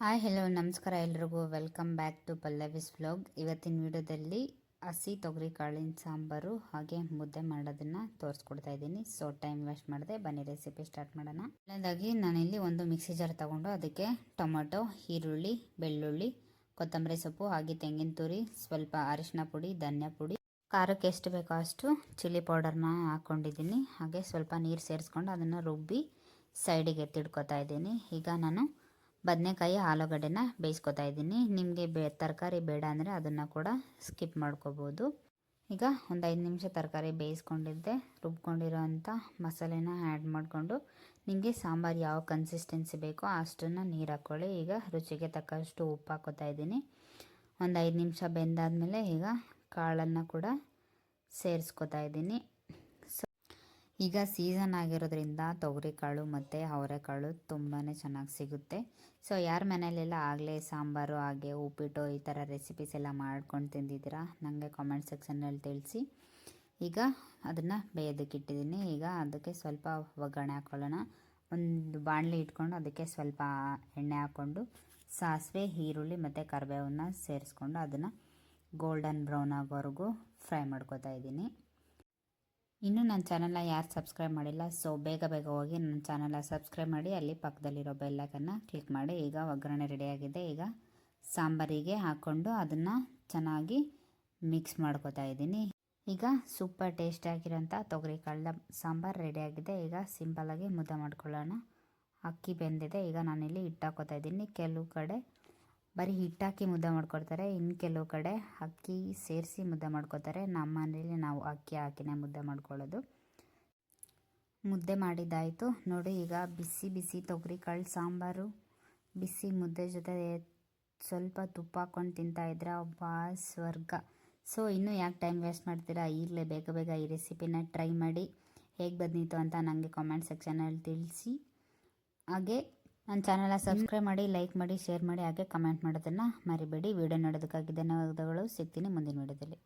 Hi hello ನಮಸ್ಕಾರ ಎಲ್ರಿಗೂ. Welcome back to Pallavi's vlog ಇವತ್ತಿನ ವಿಡಿಯೋದಲ್ಲಿ ಹಸಿ ತೊಗರಿ ಕಾಳಿನ ಸಾಂಬಾರು ಹಾಗೆ ಮುದ್ದೆ ಮಾಡೋದನ್ನು ತೋರಿಸ್ಕೊಡ್ತಾ ಇದ್ದೀನಿ. ಸೊ ಟೈಮ್ ವೇಸ್ಟ್ ಮಾಡಿದೆ. ಬನ್ನಿ ರೆಸಿಪಿ ಸ್ಟಾರ್ಟ್ ಮಾಡೋಣ. ಮೊದಲಾಗಿ ನಾನಿಲ್ಲಿ ಒಂದು ಮಿಕ್ಸಿ ಜಾರ್ ತಗೊಂಡು ಅದಕ್ಕೆ ಟೊಮೊಟೊ, ಈರುಳ್ಳಿ, ಬೆಳ್ಳುಳ್ಳಿ, ಕೊತ್ತಂಬರಿ ಸೊಪ್ಪು ಹಾಗೆ ತೆಂಗಿನ ತುರಿ, ಸ್ವಲ್ಪ ಅರಿಶಿನ ಪುಡಿ, ಧನ್ಯ ಪುಡಿ. ಖಾರಕ್ಕೆ ಎಷ್ಟು ಬೇಕೋ ಅಷ್ಟು ಚಿಲ್ಲಿ ಪೌಡರ್ನ ಹಾಕ್ಕೊಂಡಿದ್ದೀನಿ. ಹಾಗೆ ಸ್ವಲ್ಪ ನೀರು ಸೇರಿಸ್ಕೊಂಡು ಅದನ್ನು ರುಬ್ಬಿ ಸೈಡಿಗೆ ಎತ್ತಿಡ್ಕೊತಾ ಇದ್ದೀನಿ. ಈಗ ನಾನು ಬದನೆಕಾಯಿ ಆಲೂಗಡ್ಡೆನ ಬೇಯಿಸ್ಕೊತಾ ಇದ್ದೀನಿ. ನಿಮಗೆ ಬೇ, ತರಕಾರಿ ಬೇಡ ಅಂದರೆ ಅದನ್ನು ಕೂಡ ಸ್ಕಿಪ್ ಮಾಡ್ಕೋಬೋದು. ಈಗ ಒಂದು ಐದು ನಿಮಿಷ ತರಕಾರಿ ಬೇಯಿಸ್ಕೊಂಡಿದ್ದೆ. ರುಬ್ಕೊಂಡಿರೋ ಅಂಥ ಮಸಾಲೆನ ಆ್ಯಡ್ ಮಾಡಿಕೊಂಡು ನಿಮಗೆ ಸಾಂಬಾರು ಯಾವ ಕನ್ಸಿಸ್ಟೆನ್ಸಿ ಬೇಕೋ ಅಷ್ಟನ್ನು ನೀರು ಹಾಕ್ಕೊಳ್ಳಿ ಈಗ ರುಚಿಗೆ ತಕ್ಕಷ್ಟು ಉಪ್ಪು ಹಾಕೋತಾ ಇದ್ದೀನಿ. ಒಂದು ಐದು ನಿಮಿಷ ಬೆಂದಾದಮೇಲೆ ಈಗ ಕಾಳನ್ನು ಕೂಡ ಸೇರಿಸ್ಕೊತಾ ಇದ್ದೀನಿ. ಈಗ ಸೀಸನ್ ಆಗಿರೋದ್ರಿಂದ ತೊಗರಿಕಾಳು ಮತ್ತು ಅವರೆಕಾಳು ತುಂಬಾ ಚೆನ್ನಾಗಿ ಸಿಗುತ್ತೆ. ಸೊ ಯಾರ ಮನೇಲೆಲ್ಲ ಆಗಲೇ ಸಾಂಬಾರು, ಹಾಗೆ ಉಪ್ಪಿಟ್ಟು ಈ ಥರ ರೆಸಿಪೀಸ್ ಎಲ್ಲ ಮಾಡ್ಕೊಂಡು ತಿಂದಿದ್ದೀರಾ? ನನಗೆ ಕಾಮೆಂಟ್ ಸೆಕ್ಷನಲ್ಲಿ ತಿಳಿಸಿ. ಈಗ ಅದನ್ನು ಬೇಯೋದಕ್ಕೆ ಇಟ್ಟಿದ್ದೀನಿ. ಈಗ ಅದಕ್ಕೆ ಸ್ವಲ್ಪ ಒಗ್ಗರಣೆ ಹಾಕ್ಕೊಳ್ಳೋಣ ಒಂದು ಬಾಣಲಿ ಇಟ್ಕೊಂಡು ಅದಕ್ಕೆ ಸ್ವಲ್ಪ ಎಣ್ಣೆ ಹಾಕ್ಕೊಂಡು ಸಾಸಿವೆ, ಈರುಳ್ಳಿ ಮತ್ತು ಕರಿಬೇವನ್ನ ಸೇರಿಸ್ಕೊಂಡು ಅದನ್ನು ಗೋಲ್ಡನ್ ಬ್ರೌನ್ ಆಗೋವರೆಗೂ ಫ್ರೈ ಮಾಡ್ಕೋತಾ ಇದ್ದೀನಿ. ಇನ್ನೂ ನನ್ನ ಚಾನಲ್ನ ಯಾರು ಸಬ್ಸ್ಕ್ರೈಬ್ ಮಾಡಿಲ್ಲ, ಸೊ ಬೇಗ ಬೇಗ ಹೋಗಿ ನನ್ನ ಚಾನಲ್ನ ಸಬ್ಸ್ಕ್ರೈಬ್ ಮಾಡಿ, ಅಲ್ಲಿ ಪಕ್ಕದಲ್ಲಿರೋ ಬೆಲ್ಲಕನ್ನು ಕ್ಲಿಕ್ ಮಾಡಿ. ಈಗ ಒಗ್ಗರಣೆ ರೆಡಿಯಾಗಿದೆ ಈಗ ಸಾಂಬಾರಿಗೆ ಹಾಕ್ಕೊಂಡು ಅದನ್ನು ಚೆನ್ನಾಗಿ ಮಿಕ್ಸ್ ಮಾಡ್ಕೋತಾ ಇದ್ದೀನಿ. ಈಗ ಸೂಪರ್ ಟೇಸ್ಟಿಯಾಗಿರೋಂಥ ತೊಗರಿ ಕಾಳದ ಸಾಂಬಾರು ರೆಡಿಯಾಗಿದೆ ಈಗ ಸಿಂಪಲಾಗಿ ಮುದ್ದೆ ಮಾಡ್ಕೊಳ್ಳೋಣ. ಅಕ್ಕಿ ಬೆಂದಿದೆ. ಈಗ ನಾನಿಲ್ಲಿ ಹಿಟ್ಟು ಹಾಕೋತಾ ಇದ್ದೀನಿ. ಕೆಲವು ಕಡೆ ಬರೀ ಹಿಟ್ಟಾಕಿ ಮುದ್ದೆ ಮಾಡ್ಕೊಳ್ತಾರೆ ಇನ್ನು ಕೆಲವು ಕಡೆ ಅಕ್ಕಿ ಸೇರಿಸಿ ಮುದ್ದೆ ಮಾಡ್ಕೋತಾರೆ. ನಮ್ಮ ಮನೇಲಿ ನಾವು ಅಕ್ಕಿ ಹಾಕಿನೇ ಮುದ್ದೆ ಮಾಡ್ಕೊಳ್ಳೋದು. ಮುದ್ದೆ ಮಾಡಿದ್ದಾಯಿತು. ನೋಡಿ, ಈಗ ಬಿಸಿ ಬಿಸಿ ತೊಗರಿ ಕಾಳು, ಸಾಂಬಾರು, ಬಿಸಿ ಮುದ್ದೆ ಜೊತೆ ಸ್ವಲ್ಪ ತುಪ್ಪ ಹಾಕ್ಕೊಂಡು ತಿಂತಾಯಿದ್ರೆ ಒಬ್ಬ ಸ್ವರ್ಗ. ಸೊ, ಇನ್ನೂ ಯಾಕೆ ಟೈಮ್ ವೇಸ್ಟ್ ಮಾಡ್ತೀರಾ? ಈಗಲೇ ಬೇಗ ಬೇಗ ಈ ರೆಸಿಪಿನ ಟ್ರೈ ಮಾಡಿ. ಹೇಗೆ ಬಂದಿತ್ತು ಅಂತ ನನಗೆ ಕಾಮೆಂಟ್ ಸೆಕ್ಷನಲ್ಲಿ ತಿಳಿಸಿ. ಹಾಗೆ ನನ್ನ ಚಾನಲ್ನ ಸಬ್ಸ್ಕ್ರೈಬ್ ಮಾಡಿ ಲೈಕ್ ಮಾಡಿ ಶೇರ್ ಮಾಡಿ ಹಾಗೆ ಕಮೆಂಟ್ ಮಾಡೋದನ್ನು ಮರಿಬೇಡಿ. ವಿಡಿಯೋ ನೋಡೋದಕ್ಕಾಗಿ ಧನ್ಯವಾದಗಳು. ಸಿಗ್ತೀನಿ ಮುಂದಿನ ವಿಡಿಯೋದಲ್ಲಿ.